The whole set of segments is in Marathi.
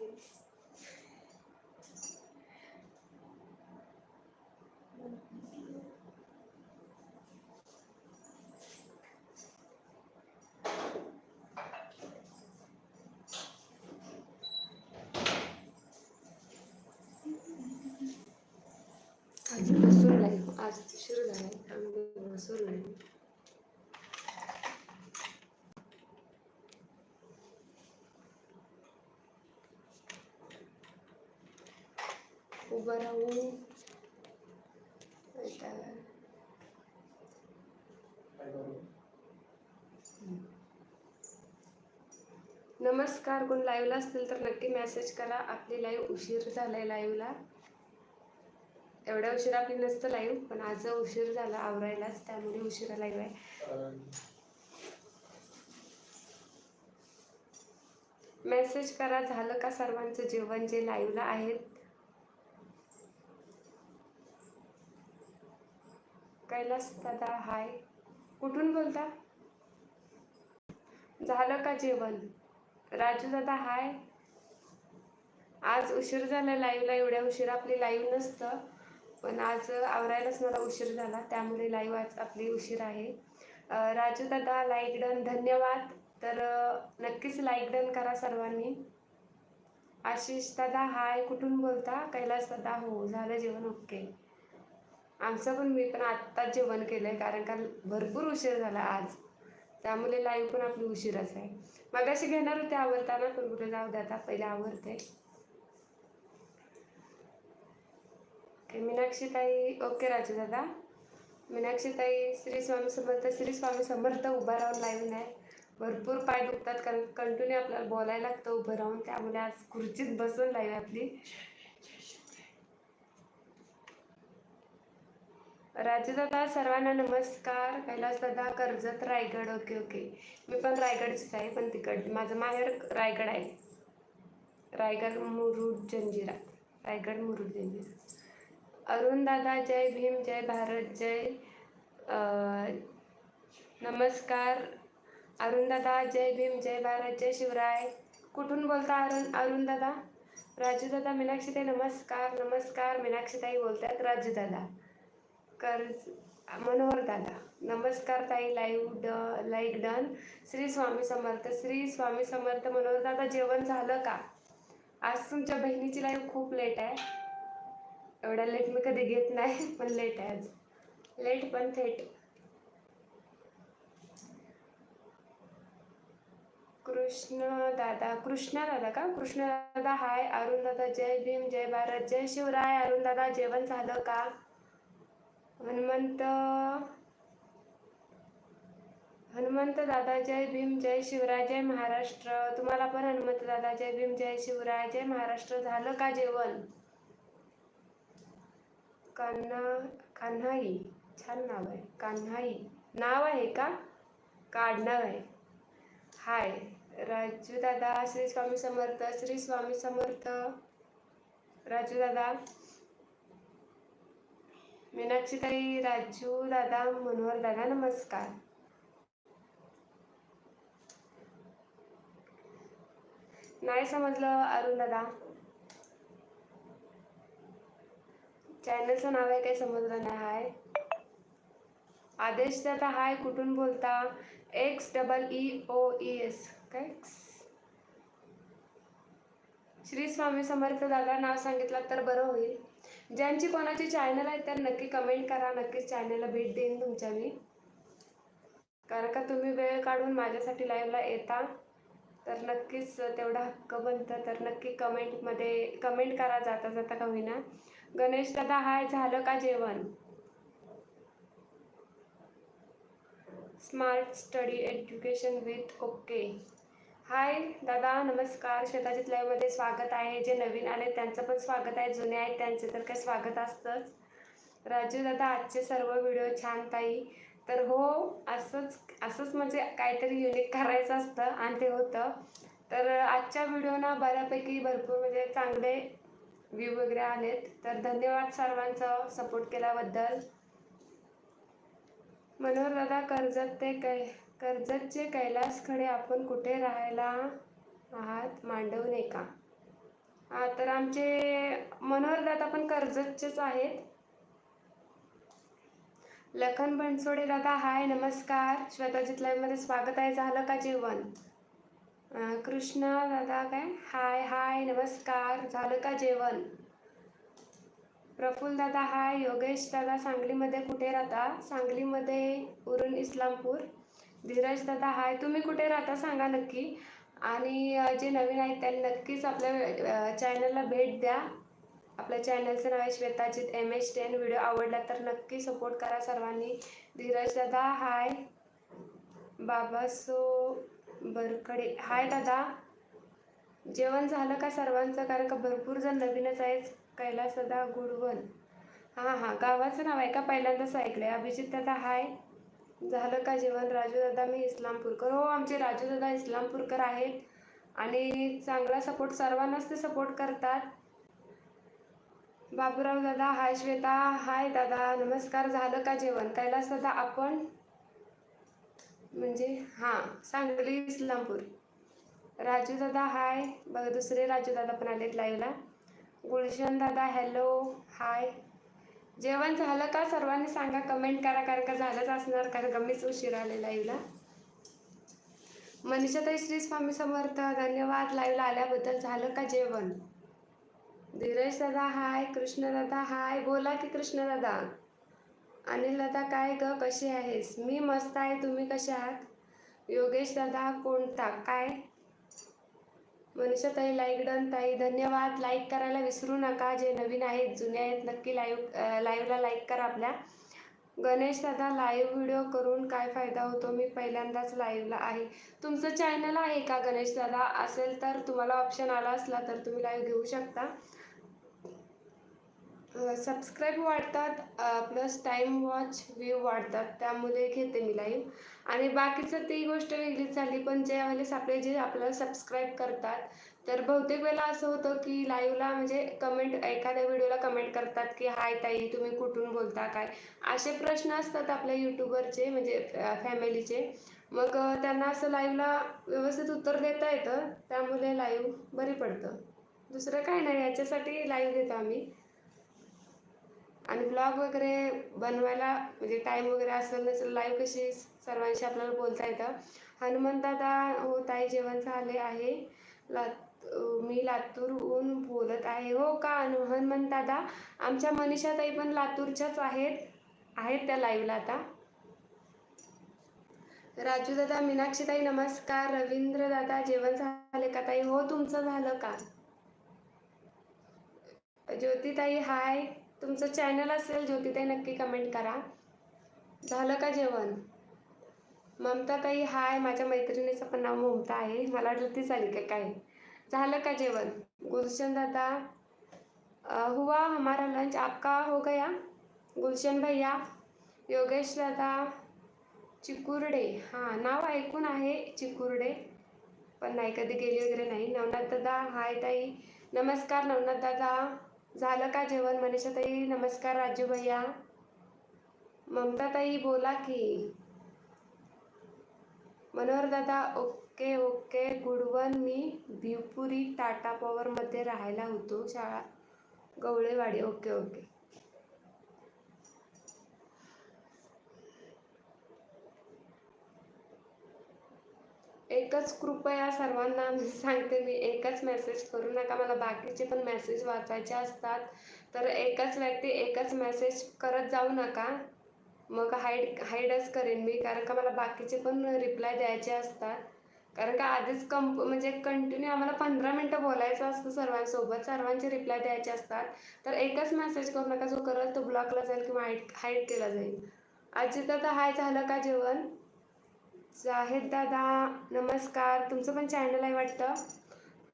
Deus. उभं राहून. नमस्कार कोण लाईव्हला असतील तर नक्की मेसेज करा. आपली लाईव्ह उशीर झालाय लाईव्हला एवढ्या उशीर आपली नसतं लाईव्ह पण आज उशीर झाला आवरायलाच त्यामुळे उशिरा लाईव्ह आहे. मेसेज करा झालं का सर्वांचं जेवण जे लाईव्हला आहेत? कैलास दादा हाय. कुठून बोलता? झालं का जेवण? राजू दादा हाय. आज उशीर झाला लाईव्हला एवढ्या उशीर आपली लाईव्ह नसतं. पण आज आवरायलाच मला उशीर झाला त्यामुळे लाईव्ह आज आपली उशीर आहे. राजू दादा लाईक डन धन्यवाद. तर नक्कीच लाईक डन करा सर्वांनी. आशिष दादा हाय. कुठून बोलता? कैलास दादा हो झालं जेवण ओके आमचं पण मी पण आत्ताच जेवण केलं आहे कारण का भरपूर उशीर झाला आज. त्यामुळे लाईव्ह पण आपली उशीरच आहे. मगाशी घेणार होते आवरताना पण कुठे जाऊ द्या आता पहिले आवरते. मीनाक्षीताई मीनाक्षी ताई ओके राजू दादा. मीनाक्षी ताई श्री स्वामी समर्थ श्री स्वामी समर्थ उभा राहून लाईव्ह नाही भरपूर पाय दुखतात कारण कंटिन्यू आपल्याला बोलायला लागतं उभं राहून. त्यामुळे आज खुर्चीत बसून लाईव्ह आपली. राजू दादा सर्वांना नमस्कार. कैलास दादा कर्जत रायगड. Okay okay. मी पण रायगडचीच आहे पण तिकड माझं माहेर रायगड आहे. रायगड मुरुड जंजिरा. रायगड मुरुड जंजिरा. अरुण दादा जय भीम जय भारत जय नमस्कार. अरुण दादा जय भीम जय भारत जय शिवराय. कुठून बोलता अरुण अरुण दादा? राजू दादा नमस्कार नमस्कार. मीनाक्षीताई बोलतात राजू दादा. कर्ज मनोहर दादा. नमस्कार ताई लाईव्ह ड लाईक डन श्री स्वामी समर्थ श्री स्वामी समर्थ मनोहर दादा जेवण झालं का? आज तुमच्या बहिणीची लाईव्ह खूप लेट आहे. एवढ्या लेट मी कधी घेत नाही पण लेट आहे आज. लेट पण थेट. कृष्ण दादा कृष्ण दादा का? कृष्ण दादा हाय अरुण दादा जय भीम जय भारत जय शिवराय. अरुण दादा जेवण झालं का? हनुमंत हनुमंत दादा जय भीम जय शिवराय जय महाराष्ट्र. तुम्हाला पण हनुमंत दादा जय भीम जय शिवराय जय महाराष्ट्र झालं का जेवण? कान्हा कान्हाई. छान नाव आहे. कान्हाई. नाव आहे का? काढणार आहे. हाय. राजू दादा श्री स्वामी समर्थ श्री स्वामी समर्थ. राजू दादा. मीनाक्षी ताई राजू दादा मनोहर दादा नमस्कार. नाही समजलं अरुण दादा. चॅनलचं नाव आहे काही समजलं नाही हाय. आदेश दादा हाय कुठून बोलता? X double E O E S काय? श्री स्वामी समर्थ दादा नाव सांगितलं तर बरं होईल. ज्यांची कोणाची चॅनल आहे तर नक्की कमेंट करा. नक्कीच चॅनलला भेट देईन तुमच्या मी. कारण का तुम्ही वेळ काढून माझ्यासाठी लाईव्हला येता. तर नक्कीच तेवढा हक्क बनतं. तर नक्की कमेंटमध्ये कमेंट करा जाता जाता का होईना. गणेश दादा हाय झालं का जेवण? Smart study education with okay hi दादा नमस्कार. श्वेताजीत लाईव्हमध्ये स्वागत आहे. जे नवीन आले त्यांचं पण स्वागत आहे. जुने आहेत त्यांचे तर काही स्वागत असतंच. राजू दादा आजचे सर्व व्हिडिओ छान ताई. तर हो असंच असंच म्हणजे काहीतरी युनिक करायचं असतं आणि ते होतं. तर आजच्या व्हिडिओना बऱ्यापैकी भरपूर म्हणजे चांगले व्ह्यू वगैरे आलेत. तर धन्यवाद सर्वांचं सपोर्ट केल्याबद्दल. मनोहर दादा कर्जत ते काही कर्जतचे कैलास खडे आपण कुठे राहायला आहात मांडवणे का? हा तर आमचे मनोहरदादा पण कर्जतचेच आहेत. लखन बनसोडे दादा हाय नमस्कार. श्वेताजित लाईव्हमध्ये स्वागत आहे. झालं का जेवण? कृष्णा कृष्ण दादा काय? हाय हाय नमस्कार. झालं का जेवण? प्रफुल्ल दादा हाय. योगेश दादा सांगलीमध्ये कुठे राहता? सांगलीमध्ये उरण इस्लामपूर. धीरज दादा हाय. तुम्ही कुठे राहता सांगा नक्की. आणि जे नवीन आहेत त्यांनी नक्कीच आपल्या चॅनलला भेट द्या. आपल्या चॅनलचं नाव आहे Shwetajit M H ten video आवडला तर नक्की सपोर्ट करा सर्वांनी. धीरज दादा हाय. बाबासो बरकडे. हाय दादा. जेवण झालं का सर्वांचं? कारण का भरपूर जण नवीनच आहेत. कैलास दादा गुडवन. हां हां. गावाचं नाव आहे का? पहिल्यांदाच ऐकलं आहे अभिजित दादा हाय. झालं का जेवण? राजू दादा मी इस्लामपूरकर. हो आमचे राजू दादा इस्लामपूरकर आहेत. आणि चांगला सपोर्ट सर्वांनाच ते सपोर्ट करतात. बाबूराव दादा हाय श्वेता. हाय दादा नमस्कार. झालं का जेवण? कैलास दादा आपण? म्हणजे हां सांगली इस्लामपूर. राजू दादा हाय. बघा दुसरे राजू दादा पण आलेत लाईव्हला गुलशन दादा हॅलो हाय. जेवण झालं का सर्वांनी सांगा कमेंट करा कारण का झालंच असणार कारण का मीच उशीर आले लाईव्हला मनीषाताई श्री स्वामी समर्थ धन्यवाद. लाईव्हला आल्याबद्दल झालं का जेवण? धीरज दादा हाय कृष्ण दादा हाय बोला की कृष्ण दादा. अनिल दादा काय ग? कशी आहेस? मी मस्त आहे. तुम्ही कसे आहात? योगेश दादा कोणता? काय? मनीषा ताई लाईक डन ताई धन्यवाद. लाईक करायला विसरू नका. जे नवीन आहेत जुने आहेत नक्की लाईव्ह लाईव्हला लाईक करा आपल्या. गणेश दादा लाईव्ह व्हिडिओ करून काय फायदा होतो? मी पहिल्यांदाच लाईव्हला आहे. तुमचं चॅनल आहे का गणेश दादा? असेल तर तुम्हाला ऑप्शन आला असला तर तुम्ही लाईव्ह घेऊ शकता. सबस्क्राईब वाढतात प्लस टाईम वॉच व्ह्यू वाढतात त्यामुळे घेते मी लाईव्ह आणि बाकीचं ती गोष्ट वेगळीच झाली पण ज्या वेळेस आपले जे आपल्याला सबस्क्राईब करतात तर बहुतेक वेळेला असं होतं की लाईव्हला म्हणजे कमेंट एखाद्या व्हिडिओला कमेंट करतात की हाय ताई तुम्ही कुठून बोलता काय? असे प्रश्न असतात आपल्या यूट्यूबरचे म्हणजे फॅमिलीचे मग त्यांना असं लाईव्हला व्यवस्थित उत्तर देता येतं त्यामुळे लाईव्ह बरी पडतं. दुसरं काय नाही याच्यासाठी लाईव्ह देतो आम्ही. ब्लॉग वगैरे बनवायला म्हणजे टाईम वगैरे असेल नसेल लाईव्ह कशी सर्वांशी आपल्याला बोलता येतं. हनुमान दादा हो ताई जेवण झाले आहे. लात मी लातूरहून बोलत आहे. हो का अनु हनुमान दादा? आमच्या मनीषा ताई पण लातूरच्याच आहेत आहेत त्या लाईव्हला आता. राजू दादा मीनाक्षी ताई नमस्कार. रवींद्र दादा जेवण झाले का ताई? हो तुमचं झालं का? ज्योतिताई हाय तुमचं चॅनल असेल ज्योतिताई नक्की कमेंट करा. झालं का जेवण? ममताताई हाय माझ्या मैत्रिणीचं पण नाव ममता आहे. मला वाटलं झाली का काय? झालं का जेवण? गुलशन दादा हुआ हमारा लंच आपका हो गया? गुलशन भैया योगेश दादा चिकुर्डे. हां नाव ऐकून आहे चिकुर्डे पण नाही कधी गेली वगैरे नाही. नवनाथ दादा हाय ताई. नमस्कार नवनाथ दादा. झालं का जेवण? मनीषा ताई नमस्कार राजू भैया. ममता ताई बोला की. मनोहर दादा ओके ओके. गुडवन मी भिवपुरी टाटा पॉवरमध्ये राहायला होतो शाळा गवळेवाडी. Okay okay. एकच कृपया सर्वांना सांगते मी एकच मेसेज करू नका. मला बाकीचे पण मेसेज वाचायचे असतात. तर एकच व्यक्ती एकच मेसेज करत जाऊ नका. मग हाईड हाईडच करेन मी कारण का मला बाकीचे पण रिप्लाय द्यायचे असतात. कारण का आधीच कंप म्हणजे कंटिन्यू आम्हाला पंधरा मिनटं बोलायचं असतं सर्वांसोबत सर्वांचे रिप्लाय द्यायचे असतात. तर एकच मेसेज करू नका जो करत तो ब्लॉकला जाईल किंवा हाईड हाईड केला जाईल. आजी तर हाय झालं का जेवण? जाहीर दादा नमस्कार. तुमचं पण चॅनल आहे वाटतं?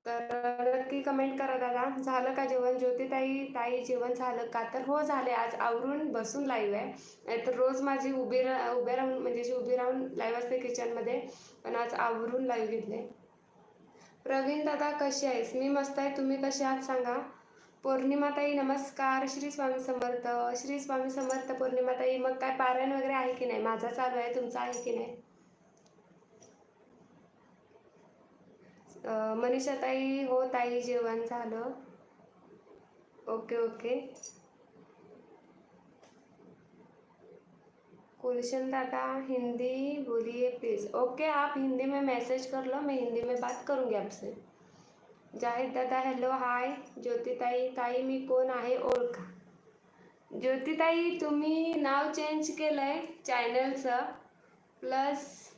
तर नक्की कमेंट करा दादा. झालं का जेवण? ज्योतिताई ताई जेवण झालं का? तर हो झाले. आज आवरून बसून लाईव्ह आहे. नाहीतर रोज माझी उभी रा उभे राहून म्हणजे जी उभी राहून लाईव्ह असते किचनमध्ये पण आज आवरून लाईव्ह घेतले. प्रवीण दादा कशी आहेस? मी मस्त आहे. तुम्ही कसे आहात सांगा? पौर्णिमाताई नमस्कार. श्री स्वामी समर्थ. श्री स्वामी समर्थ पौर्णिमाताई. मग काय पारायण वगैरे आहे की नाही? माझा चालू आहे. तुमचा आहे की नाही? मनीषाताई हो, ताई झालं. Okay okay. गुलशन दादा, हिंदी बोलिए प्लीज़ ओके, आप हिंदी में मैसेज कर लो, मैं हिंदी में बात करूँगी आपसे. जाहिद दादा हॅलो हाय ज्योतिताई, ताई, मी कोण आहे? ओळखा. ज्योतिताई, तुम्ही नाव चेंज केलं आहे चॅनलचं प्लस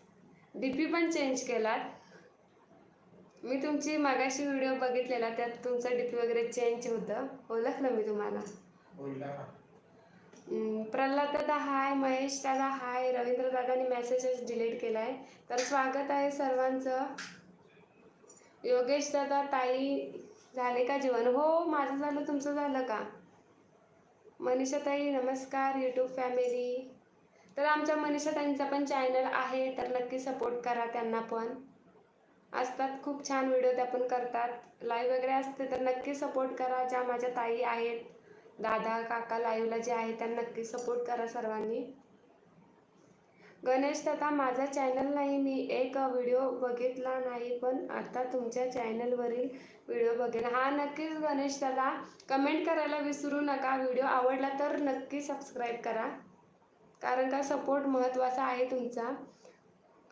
डी पी केलात. मी तुमची मागाशी व्हिडिओ बघितलेला त्यात तुमचं डी पी वगैरे चेंज होतं. ओळखलं मी तुम्हाला. प्रल्हाद दादा हाय महेश दादा हाय रवींद्र दादानी मेसेजच डिलीट केला आहे तर स्वागत आहे सर्वांचं. योगेश दादा ताई झाले का जेवण? हो माझं झालं. तुमचं झालं का? मनीषा ताई नमस्कार यूट्यूब फॅमिली तर आमच्या मनीषा ताईंचा पण चॅनल आहे. तर नक्की सपोर्ट करा त्यांना पण. असतात. खूप छान व्हिडिओ त्या पण करतात. लाईव्ह वगैरे असते तर नक्की सपोर्ट करा. ज्या माझ्या ताई आहेत दादा काका लाईव्हला जे आहे त्यांना नक्की सपोर्ट करा सर्वांनी. गणेश दादा माझा चॅनल नाही. मी एक व्हिडिओ बघितला नाही पण आता तुमच्या चॅनलवरील व्हिडिओ बघेन. हा नक्कीच गणेश दादा कमेंट करायला विसरू नका. व्हिडिओ आवडला तर नक्की सबस्क्राईब करा. कारण का सपोर्ट महत्त्वाचा आहे तुमचा.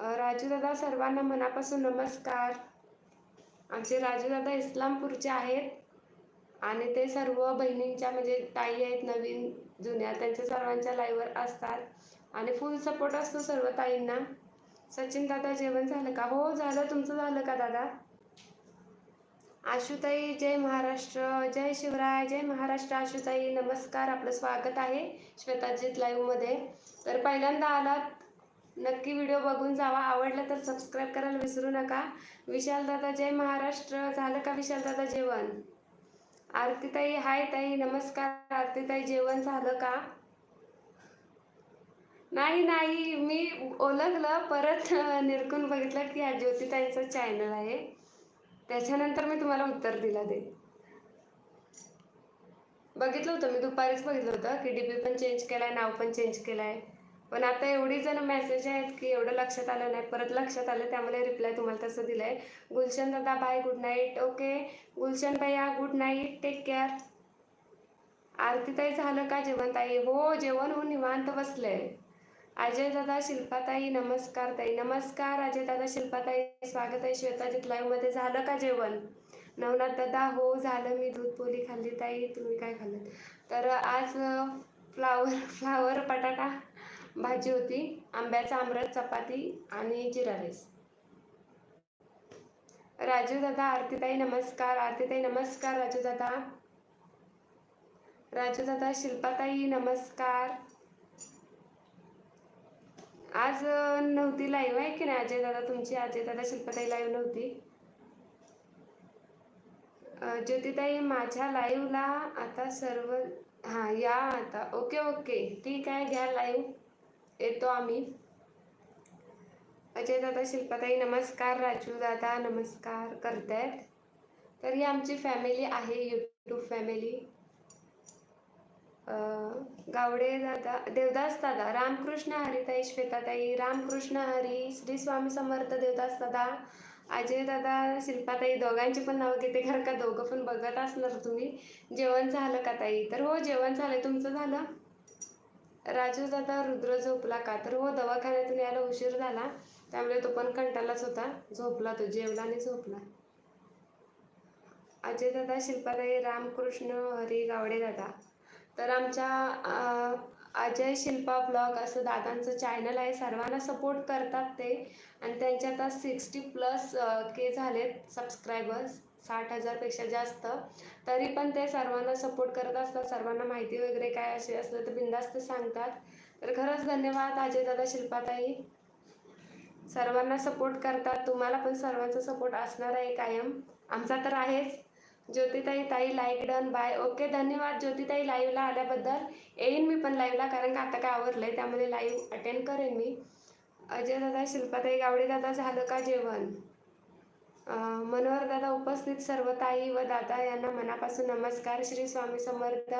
राजूदादा राजू दादा सर्वांना मनापासून नमस्कार. आमचे राजूदादा इस्लामपूरचे आहेत आणि ते सर्व बहिणींच्या म्हणजे ताई आहेत नवीन जुन्या त्यांच्या सर्वांच्या लाईव्हवर असतात. आणि फुल सपोर्ट असतो सर्व ताईंना. सचिन दादा जेवण झालं का? हो झालं. तुमचं झालं का दादा? आशुताई जय महाराष्ट्र. जय शिवराय. जय महाराष्ट्र आशुताई. नमस्कार. आपलं स्वागत आहे श्वेताजीत लाईव्हमध्ये तर पहिल्यांदा आलात नक्की व्हिडिओ बघून जावा. आवडलं तर सबस्क्राईब करायला विसरू नका. विशाल दादा जय महाराष्ट्र. झालं का विशाल दादा जेवण? आरतीताई हाय ताई. नमस्कार. आरतीताई जेवण झालं का? नाही नाही. मी ओळखलं परत निरकून बघितलं की हा ज्योतिताईंचं चॅनल आहे. त्याच्यानंतर मी तुम्हाला उत्तर दिला ते. बघितलं होतं मी. दुपारीच बघितलं होतं की डी पी पण चेंज केलाय नाव पण चेंज केलं आहे पण आता एवढी जण मेसेज आहेत की एवढं लक्षात आलं नाही. परत लक्षात आलं त्यामुळे रिप्लाय तुम्हाला तसं दिलंय. गुलशन दादा bye good night okay Gulshan भैया गुड नाईट टेक केअर आरतीताई झालं का जेवणताई? हो जेवण होऊन निवांत बसले अजय दादा शिल्पाताई नमस्कार ताई. नमस्कार अजय दादा शिल्पाताई. स्वागत आहे श्वेताजीत लाईव्हमध्ये झालं का जेवण? नवनाथ दादा हो झालं. मी दूध पोली खाल्ली ताई. तुम्ही काय खाल्लं? तर आज फ्लावर फ्लावर बटाटा. भाजी होती आंब्याचा आमरस चपाती आणि जिरा राईस. राजू दादा आरतीताई नमस्कार. आरतीताई नमस्कार राजू दादा. राजू दादा शिल्पाताई नमस्कार. आज नव्हती लाईव्ह आहे की नाही? अजय दादा तुमची? अजय दादा शिल्पाताई लाईव्ह नव्हती. ज्योतिताई माझ्या लाईव्हला आता सर्व हां या आता. ओके ओके ठीक आहे घ्या लाईव्ह येतो आम्ही. अजय दादा शिल्पाताई नमस्कार. राजू दादा नमस्कार. करतायत. तर ही आमची फॅमिली आहे यूट्यूब फॅमिली गावडे दादा देवदास दादा रामकृष्ण हरिताई श्वेताताई रामकृष्ण हरी श्री स्वामी समर्थ देवदास दादा अजय दादा शिल्पाताई दोघांची पण नावं घेते खरं का दोघं पण बघत असणार तुम्ही. जेवण झालं का ताई? तर हो जेवण झालं तुमचं झालं? राजू दादा रुद्र झोपला का? तर हो दवाखान्यातून यायला उशीर झाला. त्यामुळे तो पण कंटालाच होता. झोपला तो जेवला आणि झोपला. अजय दादा शिल्पाताई रामकृष्ण हरी गावडे दादा. तर आमच्या अजय शिल्पा ब्लॉग असं दादांचं चॅनल आहे. सर्वांना सपोर्ट करतात ते. आणि त्यांचे आता सिक्स्टी प्लस के झालेत सबस्क्रायबर्स साठ हजारपेक्षा जास्त तरी पण ते सर्वांना सपोर्ट करत असतात. सर्वांना माहिती वगैरे काय असे असलं तर बिंदास्त सांगतात. तर खरंच धन्यवाद अजय दादा शिल्पाताई. सर्वांना सपोर्ट करतात. तुम्हाला पण सर्वांचा सपोर्ट असणार आहे कायम. आमचा तर आहेच. ज्योतिताई ताई लाईक डन बाय ओके धन्यवाद ज्योतिताई लाईव्हला आल्याबद्दल. येईन मी पण लाईव्हला कारण का आता काय आवरलंय त्यामध्ये लाईव्ह अटेंड करेन मी. अजय दादा शिल्पाताई गावडे दादा झालं का जेवण? मनोहरदादा मनोहर दादा उपस्थित सर्व ताई व दादा यांना मनापासून नमस्कार. श्री स्वामी समर्थ.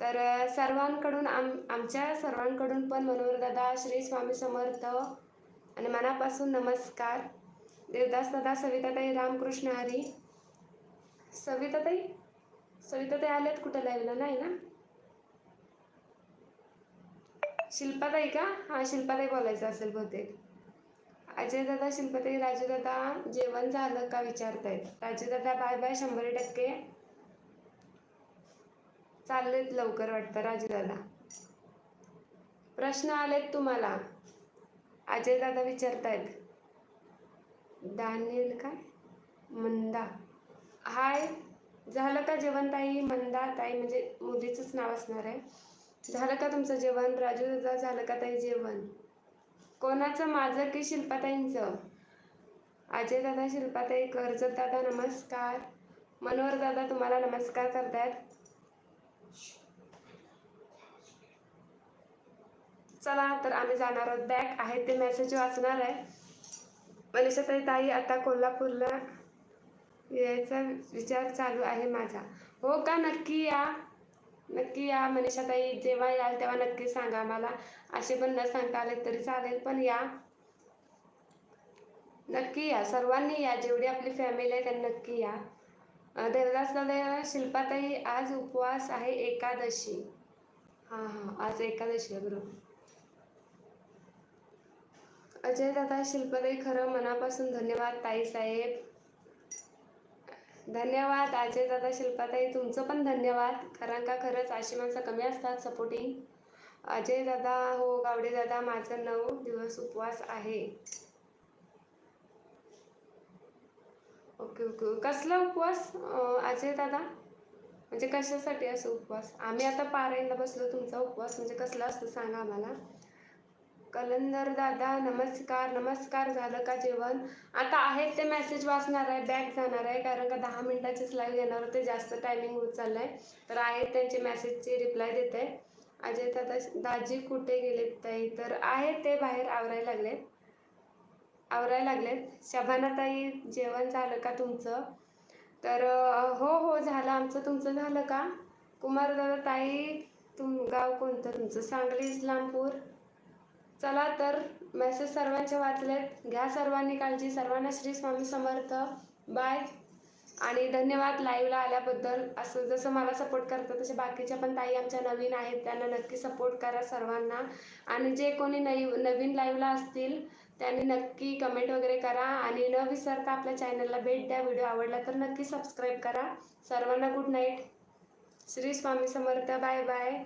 तर सर्वांकडून आम आमच्या सर्वांकडून पण मनोहर दादा श्री स्वामी समर्थ आणि मनापासून नमस्कार. देवदास दादा सविताताई रामकृष्ण हरी. सविताताई? सविताताई आल्यात कुठं लाईव्हला नाही ना? शिल्पाताई का? हा शिल्पाताई बोलायचं असेल बहुतेक. अजय दादा राजूदादा जेवण झालं का विचारतायत? राजूदादा बाय बाय शंभर टक्के. चाललेत लवकर वाटतं राजू दादा प्रश्न आलेत तुम्हाला. अजयदादा विचारतायत. दानियल काय? मंदा. हाय झालं का जेवण ताई? मंदा ताई म्हणजे मुलीचंच नाव असणार आहे. झालं का तुमचं जेवण? राजू दादा झालं का ताई जेवण? कोणाचं? माझं की शिल्पाताईंचं? अजय दादा शिल्पाताई कर्जत दादा नमस्कार. मनोहर दादा तुम्हाला नमस्कार करतायत. चला तर आम्ही जाणार आहोत. बॅक आहे ते मेसेज वाचणार आहे. मनीषाताई ताई आता कोल्हापूरला यायचा विचार चालू आहे माझा. हो का नक्की या? नक्की या मनीषाताई जेव्हा याल तेव्हा नक्की सांगा आम्हाला. असे पण न सांगता आले तरी चालेल पण या. नक्की या सर्वांनी या जेवढी आपली फॅमिली आहे त्यांनी नक्की या. देवदास दादा शिल्पाताई आज उपवास आहे एकादशी. हां हां आज एकादशी आहे बरोबर. अजय दादा शिल्पाताई खरं मनापासून धन्यवाद ताई साहेब. धन्यवाद अजय दादा शिल्पाताई. तुमचं पण धन्यवाद कारण का खरंच अशी माणसं कमी असतात सपोर्टिंग अजय दादा हो गावडे दादा माझं नऊ दिवस उपवास आहे. Okay okay. कसला उपवास अजय दादा? म्हणजे कशासाठी असं उपवास? आम्ही आता पारायणला बसलो तुमचा उपवास म्हणजे कसला असतो सांगा आम्हाला. कलंदर दादा नमस्कार नमस्कार झालं का जेवण? आता आहेत ते मेसेज वाचणार आहे बॅक जाणार आहे कारण का दहा मिनटाचीच लाईव्ह येणार होते जास्त टायमिंग होत आहे तर आहेत त्यांचे मेसेजची रिप्लाय देते. अजय दादा दाजी कुठे गेलेत ताई? तर आहेत ते बाहेर आवरायला लागलेत. आवरायला लागलेत. शभानाताई जेवण झालं का तुमचं? तर हो हो झालं. आमचं तुमचं झालं का? कुमार दादा ताई तुम गाव कोणतं? तुमचं सांगली इस्लामपूर? चला तर मेसेज सर्वांचे वाचलेत. घ्या सर्वांनी काळजी. सर्वांना श्री स्वामी समर्थ. बाय आणि धन्यवाद लाईव्हला आल्याबद्दल. असं जसं मला सपोर्ट करतं तसे बाकीच्या पण ताई आमच्या नवीन आहेत. त्यांना नक्की सपोर्ट करा सर्वांना. आणि जे कोणी नवी नवीन लाईव्हला असतील त्यांनी नक्की कमेंट वगैरे करा. आणि न विसरता आपल्या चॅनलला भेट द्या. व्हिडिओ आवडला तर नक्की सबस्क्राईब करा. सर्वांना good night Shri Swami Samarth. Bye bye